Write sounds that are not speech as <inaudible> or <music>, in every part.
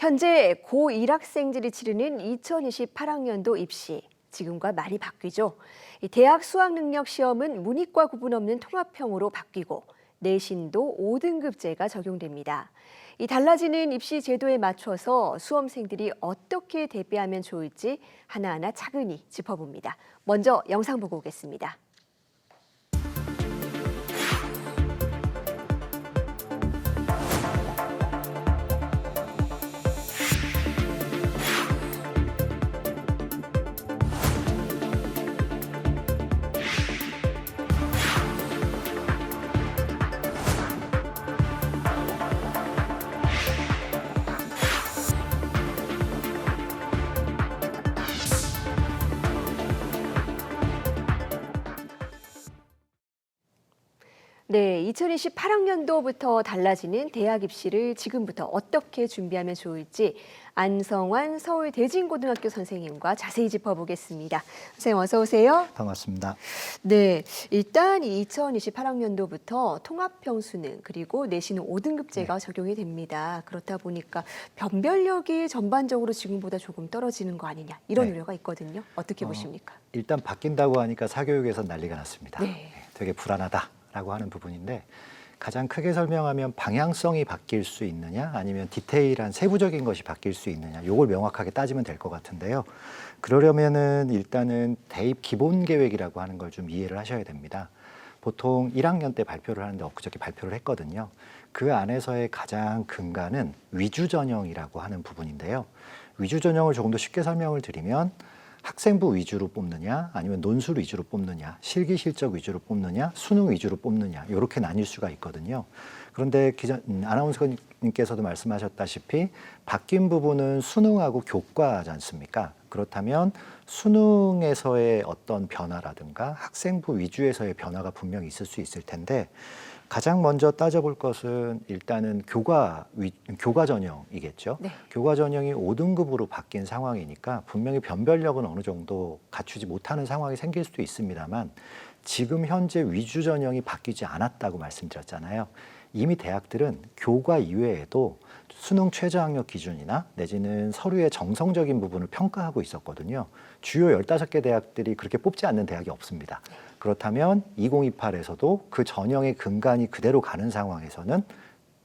현재 고1 학생들이 치르는 2028학년도 입시. 지금과 말이 바뀌죠. 이 대학 수학 능력 시험은 문이과 구분 없는 통합형으로 바뀌고 내신도 5등급제가 적용됩니다. 이 달라지는 입시 제도에 맞춰서 수험생들이 어떻게 대비하면 좋을지 하나하나 차근히 짚어봅니다. 먼저 영상 보고 오겠습니다. 네, 2028학년도부터 달라지는 대학 입시를 지금부터 어떻게 준비하면 좋을지 안성환 서울 대진고등학교 선생님과 자세히 짚어보겠습니다. 선생님 어서 오세요. 반갑습니다. 네, 일단 2028학년도부터 통합형 수능 그리고 내신은 5등급제가 적용이 됩니다. 그렇다 보니까 변별력이 전반적으로 지금보다 조금 떨어지는 거 아니냐 이런 네. 우려가 있거든요. 어떻게 어, 보십니까? 일단 바뀐다고 하니까 사교육에서 난리가 났습니다. 네. 되게 불안하다 라고 하는 부분인데 가장 크게 설명하면 방향성이 바뀔 수 있느냐 아니면 디테일한 세부적인 것이 바뀔 수 있느냐 요걸 명확하게 따지면 될 것 같은데요. 그러려면은 일단은 대입 기본 계획이라고 하는 걸 좀 이해를 하셔야 됩니다. 보통 1학년 때 발표를 하는데 엊그저께 발표를 했거든요. 그 안에서의 가장 근간은 위주 전형이라고 하는 부분인데요. 위주 전형을 조금 더 쉽게 설명을 드리면 학생부 위주로 뽑느냐 아니면 논술 위주로 뽑느냐 실기 실적 위주로 뽑느냐 수능 위주로 뽑느냐 이렇게 나뉠 수가 있거든요. 그런데 기자 음, 아나운서님께서도 말씀하셨다시피 바뀐 부분은 수능하고 교과지 않습니까? 그렇다면 수능에서의 어떤 변화라든가 학생부 위주에서의 변화가 분명히 있을 수 있을 텐데 가장 먼저 따져볼 것은 일단은 교과 위, 교과 전형이겠죠. 네. 교과 전형이 5등급으로 바뀐 상황이니까 분명히 변별력은 어느 정도 갖추지 못하는 상황이 생길 수도 있습니다만 지금 현재 위주 전형이 바뀌지 않았다고 말씀드렸잖아요. 이미 대학들은 교과 이외에도 수능 최저학력 기준이나 내지는 서류의 정성적인 부분을 평가하고 있었거든요. 주요 15개 대학들이 그렇게 뽑지 않는 대학이 없습니다. 그렇다면 2028에서도 그 전형의 근간이 그대로 가는 상황에서는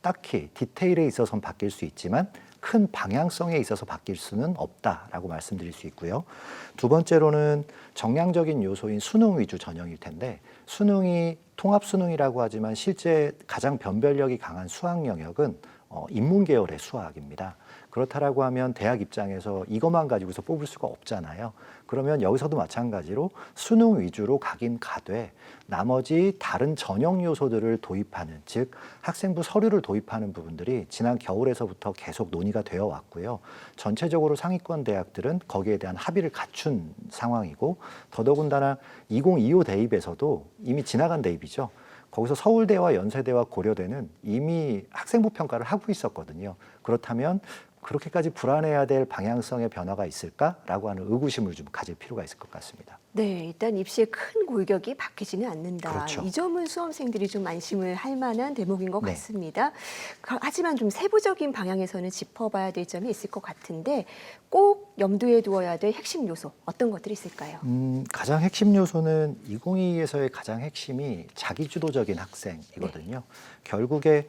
딱히 디테일에 있어서는 바뀔 수 있지만 큰 방향성에 있어서 바뀔 수는 없다라고 말씀드릴 수 있고요. 두 번째로는 정량적인 요소인 수능 위주 전형일 텐데 수능이 통합 수능이라고 하지만 실제 가장 변별력이 강한 수학 영역은 어, 인문 계열의 수학입니다. 그렇다라고 하면 대학 입장에서 이것만 가지고서 뽑을 수가 없잖아요. 그러면 여기서도 마찬가지로 수능 위주로 가긴 가되 나머지 다른 전형 요소들을 도입하는 즉 학생부 서류를 도입하는 부분들이 지난 겨울에서부터 계속 논의가 되어 왔고요. 전체적으로 상위권 대학들은 거기에 대한 합의를 갖춘 상황이고 더더군다나 2025 대입에서도 이미 지나간 대입이죠. 거기서 서울대와 연세대와 고려대는 이미 학생부 평가를 하고 있었거든요. 그렇다면 그렇게까지 불안해야 될 방향성의 변화가 있을까라고 하는 의구심을 좀 가질 필요가 있을 것 같습니다. 네, 일단 입시의 큰 골격이 바뀌지는 않는다. 그렇죠. 이 점은 수험생들이 좀 안심을 할 만한 대목인 것 네. 같습니다. 가- 하지만 좀 세부적인 방향에서는 짚어봐야 될 점이 있을 것 같은데 꼭 염두에 두어야 될 핵심 요소 어떤 것들이 있을까요? 음, 가장 핵심 요소는 2022에서의 가장 핵심이 자기주도적인 학생이거든요. 결국에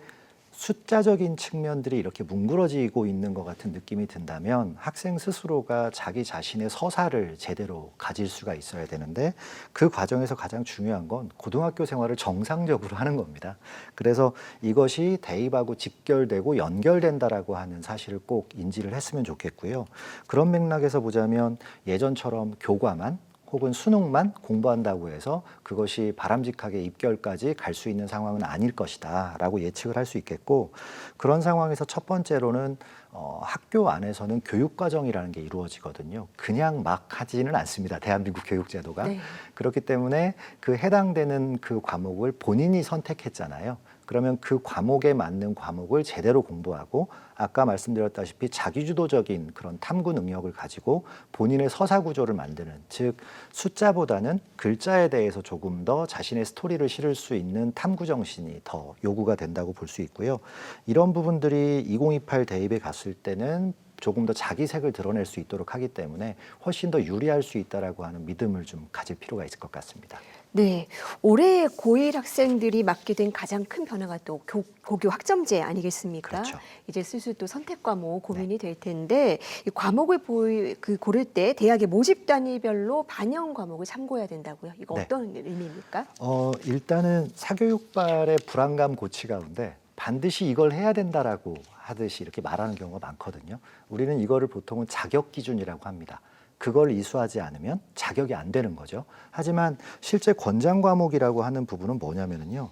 숫자적인 측면들이 이렇게 뭉그러지고 있는 것 같은 느낌이 든다면 학생 스스로가 자기 자신의 서사를 제대로 가질 수가 있어야 되는데 그 과정에서 가장 중요한 건 고등학교 생활을 정상적으로 하는 겁니다. 그래서 이것이 대입하고 직결되고 연결된다라고 하는 사실을 꼭 인지를 했으면 좋겠고요. 그런 맥락에서 보자면 예전처럼 교과만 혹은 수능만 공부한다고 해서 그것이 바람직하게 입결까지 갈 수 있는 상황은 아닐 것이다 라고 예측을 할 수 있겠고 그런 상황에서 첫 번째로는 어, 학교 안에서는 교육 과정이라는 게 이루어지거든요. 그냥 막 하지는 않습니다. 대한민국 교육 제도가 네. 그렇기 때문에 그 해당되는 그 과목을 본인이 선택했잖아요. 그러면 그 과목에 맞는 과목을 제대로 공부하고 아까 말씀드렸다시피 자기주도적인 그런 탐구 능력을 가지고 본인의 서사 구조를 만드는 즉 숫자보다는 글자에 대해서 조금 더 자신의 스토리를 실을 수 있는 탐구 정신이 더 요구가 된다고 볼 수 있고요. 이런 부분들이 2028 대입에 갔을 때는 조금 더 자기 색을 드러낼 수 있도록 하기 때문에 훨씬 더 유리할 수 있다라고 하는 믿음을 좀 가질 필요가 있을 것 같습니다. 네, 올해 고1 학생들이 맡게 된 가장 큰 변화가 또 교, 고교 학점제 아니겠습니까? 그렇죠. 이제 슬슬 또 선택 과목 고민이 될 텐데 이 과목을 보이, 그 고를 때 대학의 모집 단위별로 반영 과목을 참고해야 된다고요. 이거 네. 어떤 의미입니까? 어, 일단은 사교육발의 불안감 고치 가운데 반드시 이걸 해야 된다라고 하듯이 이렇게 말하는 경우가 많거든요. 우리는 이거를 보통은 자격 기준이라고 합니다. 그걸 이수하지 않으면 자격이 안 되는 거죠. 하지만 실제 권장 과목이라고 하는 부분은 뭐냐면요.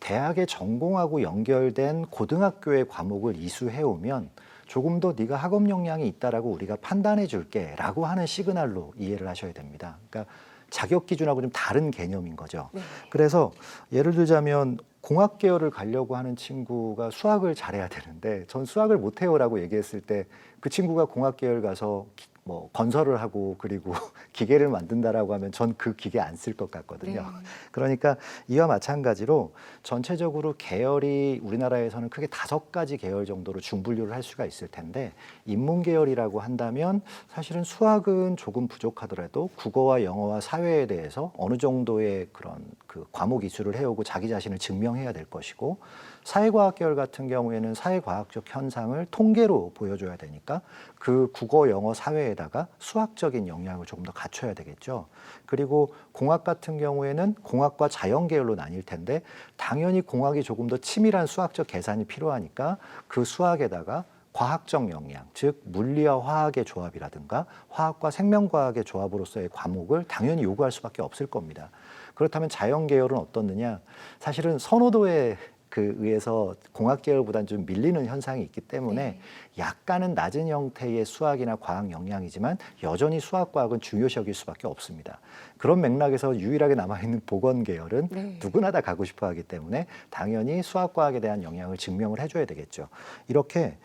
대학의 전공하고 연결된 고등학교의 과목을 이수해 오면 조금 더 네가 학업 역량이 있다라고 우리가 판단해 줄게라고 하는 시그널로 이해를 하셔야 됩니다. 그러니까 자격 기준하고 좀 다른 개념인 거죠. 네. 그래서 예를 들자면 공학 계열을 가려고 하는 친구가 수학을 잘해야 되는데 전 수학을 못해요라고 얘기했을 때 그 친구가 공학 계열 가서 기- 뭐 건설을 하고 그리고 <laughs> 기계를 만든다라고 하면 전 그 기계 안 쓸 것 같거든요. 네. 그러니까 이와 마찬가지로 전체적으로 계열이 우리나라에서는 크게 다섯 가지 계열 정도로 중분류를 할 수가 있을 텐데 인문 계열이라고 한다면 사실은 수학은 조금 부족하더라도 국어와 영어와 사회에 대해서 어느 정도의 그런 그 과목 이수를 해오고 자기 자신을 증명해야 될 것이고 사회과학 계열 같은 경우에는 사회과학적 현상을 통계로 보여줘야 되니까 그 국어, 영어, 사회에다가 수학적인 역량을 조금 더 갖춰야 되겠죠. 그리고 공학 같은 경우에는 공학과 자연 계열로 나뉠 텐데 당연히 공학이 조금 더 치밀한 수학적 계산이 필요하니까 그 수학에다가 과학적 역량, 즉 물리와 화학의 조합이라든가 화학과 생명과학의 조합으로서의 과목을 당연히 요구할 수밖에 없을 겁니다. 그렇다면 자연 계열은 어떻느냐? 사실은 선호도에 그 의해서 공학 계열보다는 좀 밀리는 현상이 있기 때문에 네. 약간은 낮은 형태의 수학이나 과학 역량이지만 여전히 수학 과학은 중요시 여길 수밖에 없습니다. 그런 맥락에서 유일하게 남아 있는 보건 계열은 네. 누구나 다 가고 싶어 하기 때문에 당연히 수학 과학에 대한 영향을 증명을 해 줘야 되겠죠. 이렇게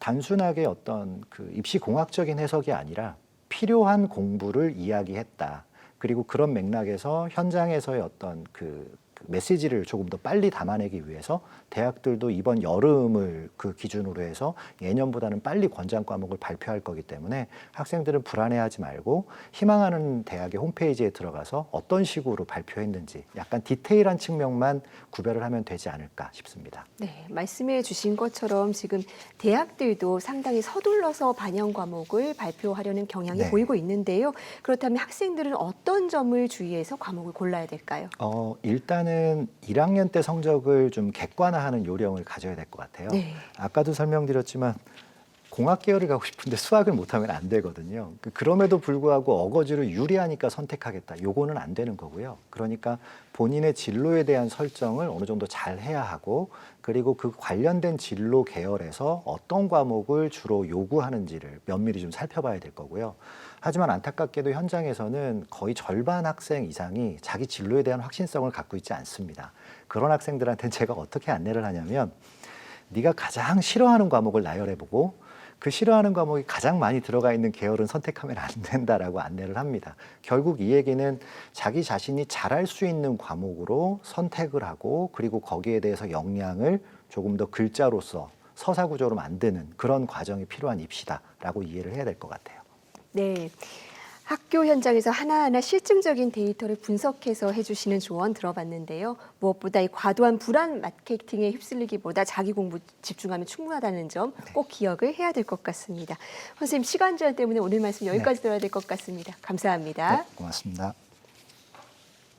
단순하게 어떤 그 입시 공학적인 해석이 아니라 필요한 공부를 이야기했다. 그리고 그런 맥락에서 현장에서의 어떤 그, 그 메시지를 조금 더 빨리 담아내기 위해서 대학들도 이번 여름을 그 기준으로 해서 예년보다는 빨리 권장 과목을 발표할 거기 때문에 학생들은 불안해하지 말고 희망하는 대학의 홈페이지에 들어가서 어떤 식으로 발표했는지 약간 디테일한 측면만 구별을 하면 되지 않을까 싶습니다. 네, 말씀해 주신 것처럼 지금 대학들도 상당히 서둘러서 반영 과목을 발표하려는 경향이 네. 보이고 있는데요. 그렇다면 학생들은 어떤 점을 주의해서 과목을 골라야 될까요? 어, 일단 은 1학년 때 성적을 좀 객관화하는 요령을 가져야 될 것 같아요. 네. 아까도 설명드렸지만 공학 계열을 가고 싶은데 수학을 못하면 안 되거든요. 그- 그럼에도 불구하고 어거지로 유리하니까 선택하겠다. 요거는 안 되는 거고요. 그러니까 본인의 진로에 대한 설정을 어느 정도 잘 해야 하고 그리고 그 관련된 진로 계열에서 어떤 과목을 주로 요구하는지를 면밀히 좀 살펴봐야 될 거고요. 하지만 안타깝게도 현장에서는 거의 절반 학생 이상이 자기 진로에 대한 확신성을 갖고 있지 않습니다. 그런 학생들한테는 <laughs> 제가 어떻게 안내를 하냐면 네가 가장 싫어하는 과목을 나열해보고 그 싫어하는 과목이 가장 많이 들어가 있는 계열은 선택하면 안 된다라고 안내를 합니다. 결국 이 얘기는 자기 자신이 잘할 수 있는 과목으로 선택을 하고 그리고 거기에 대해서 역량을 조금 더 글자로서 서사 구조로 만드는 그런 과정이 필요한 입시다라고 이해를 해야 될 것 같아요. 네. 학교 현장에서 하나하나 실증적인 데이터를 분석해서 해주시는 조언 들어봤는데요. 무엇보다 이 과도한 불안 마케팅에 휩쓸리기보다 자기 공부 집중하면 충분하다는 점 꼭 기억을 해야 될 것 같습니다. 선생님 시간 제한 때문에 오늘 말씀 여기까지 들어야 될 것 같습니다. 감사합니다. 네, 고맙습니다.